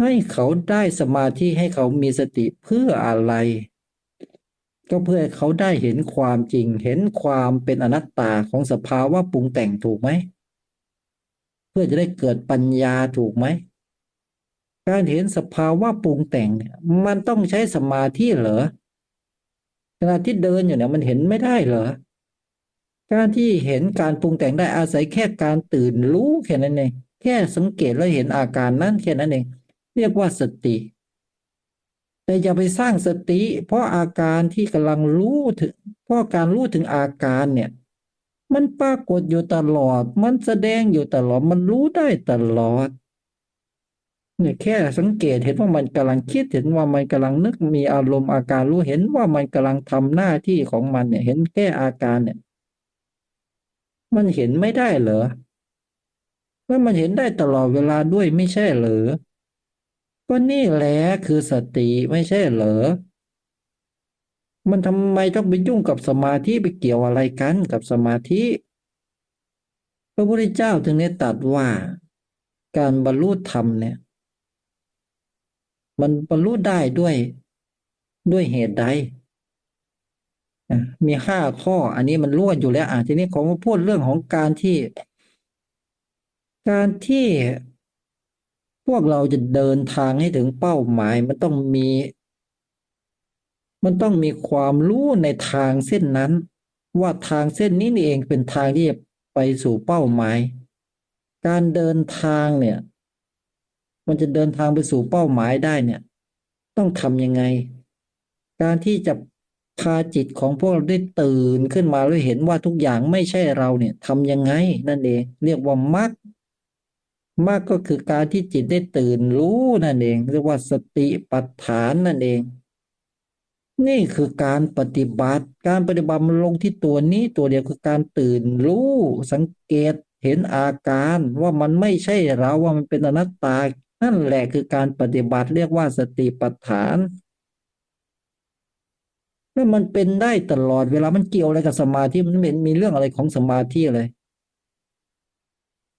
ให้เขาได้สมาธิให้เขามีสติเพื่ออะไร ก็เพื่อเขาได้เห็นความจริง เห็นความเป็นอนัตตาของสภาวะปรุงแต่งถูกไหม เพื่อจะได้เกิดปัญญาถูกไหม การเห็นสภาวะปรุงแต่งเนี่ยมันต้องใช้สมาธิเหรอขณะที่เดินอยู่เนี่ยมันเห็นไม่ได้เหรอการที่เห็นการปรุงแต่งได้อาศัยแค่การตื่นรู้แค่นั้นเองแค่สังเกตแล้วเห็นอาการนั้นแค่นั้นเอง เรียกว่าสติ แต่อย่าไปสร้างสติ เพราะอาการที่กำลังรู้ถึง เพราะการรู้ถึงอาการเนี่ย มันปรากฏอยู่ตลอด มันแสดงอยู่ตลอด มันรู้ได้ตลอดเนี่ยแค่สังเกตเห็นว่ามันกำลังคิดเห็นว่ามันกำลังนึกมีอารมณ์อาการรู้เห็นว่ามันกำลังทำหน้าที่ของมันเนี่ย เห็นแค่อาการเนี่ย มันเห็นไม่ได้เหรอแล้วมันเห็นได้ตลอดเวลาด้วยไม่ใช่เหรอ ก็นี่แหละคือสติไม่ใช่เหรอ มันทำไมต้องไปยุ่งกับสมาธิไปเกี่ยวอะไรกันกับสมาธิ พระพุทธเจ้าถึงได้ตรัสว่า การบรรลุธรรมเนี่ย มันบรรลุได้ด้วยด้วยเหตุใดมีห้าข้อ อันนี้มันล้วนอยู่แล้วอะทีนี้ขอมาพูดเรื่องของการที่ การที่ พวกเราจะเดินทางให้ถึงเป้าหมาย มันต้องมี มันต้องมีความรู้ในทางเส้นนั้น ว่าทางเส้นนี้นี่เองเป็นทางที่จะไปสู่เป้าหมาย การเดินทางเนี่ย มันจะเดินทางไปสู่เป้าหมายได้เนี่ย ต้องทำยังไง การที่จะพาจิตของพวกเราได้ตื่นขึ้นมาแล้วเห็นว่าทุกอย่างไม่ใช่เราเนี่ยทำยังไงนั่นเอง เรียกว่ามรรค มรรคก็คือการที่จิตได้ตื่นรู้นั่นเองเรียกว่าสติปัฏฐานนั่นเอง นี่คือการปฏิบัติ การปฏิบัติมันลงที่ตัวนี้ตัวเดียวคือการตื่นรู้ สังเกตเห็นอาการว่ามันไม่ใช่เราว่ามันเป็นอนัตตา นั่นแหละคือการปฏิบัติเรียกว่าสติปัฏฐานแล้วมันเป็นได้ตลอดเวลามันเกี่ยวอะไรกับสมาธิมันเป็นมีเรื่องอะไรของสมาธิเลย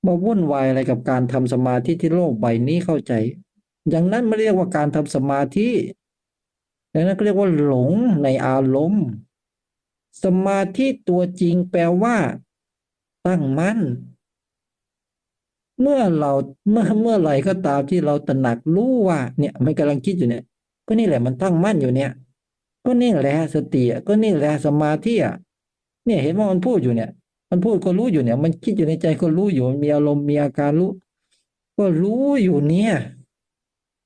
มาวุ่นวายอะไรกับการทำสมาธิที่โลกใบนี้เข้าใจ อย่างนั้นไม่เรียกว่าการทำสมาธิอย่างนั้นก็เรียกว่าหลงในอารมณ์ สมาธิตัวจริงแปลว่า ตั้งมั่น เมื่อเราเมื่อเมื่อไหร่ก็ตามที่เราตระหนักรู้ว่าเนี่ยมันกำลังคิดอยู่เนี่ย ก็นี่แหละมันตั้งมั่นอยู่เนี่ย ก็นี่แหละสติก็นี่แหละสมาธิอะเนี่ยเห็นว่ามันพูดอยู่เนี่ย มันพูดก็รู้อยู่เนี่ย มันคิดอยู่ในใจก็รู้อยู่มันมีอารมณ์มีอาการรู้ ก็รู้อยู่เนี่ย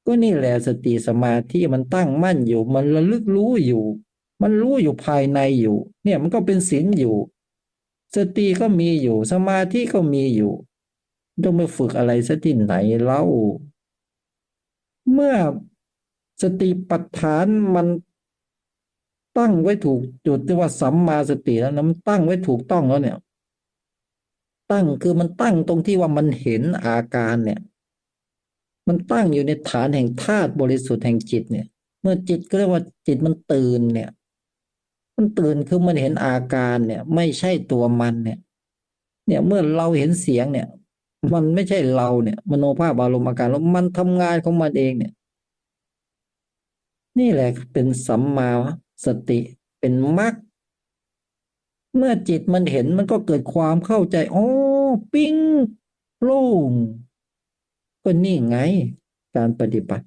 ก็นี่แหละสติสมาธิมันตั้งมั่นอยู่ มันระลึกรู้อยู่ มันรู้อยู่ภายในอยู่ เนี่ยมันก็เป็นศีลอยู่ สติก็มีอยู่ สมาธิก็มีอยู่ต้องไปฝึกอะไรสักที่ไหนเล่า เมื่อสติปัฏฐานมันตั้งไว้ถูกจุดที่ว่าสัมมาสติแล้วนะมันตั้งไว้ถูกต้องแล้วเนี่ย ตั้งคือมันตั้งตรงที่ว่ามันเห็นอาการเนี่ย มันตั้งอยู่ในฐานแห่งธาตุบริสุทธิ์แห่งจิตเนี่ย เมื่อจิตก็เรียกว่าจิตมันตื่นเนี่ย มันตื่นคือมันเห็นอาการเนี่ย ไม่ใช่ตัวมันเนี่ย เนี่ยเมื่อเราเห็นเสียงเนี่ย มันไม่ใช่เราเนี่ยมโนภาพอารมณ์อาการแล้วมันทำงานของมันเองเนี่ย นี่แหละเป็นสัมมาสติเป็นมรรค เมื่อจิตมันเห็นมันก็เกิดความเข้าใจโอ้ปิ้งโล่งก็นี่ไง การปฏิบัติ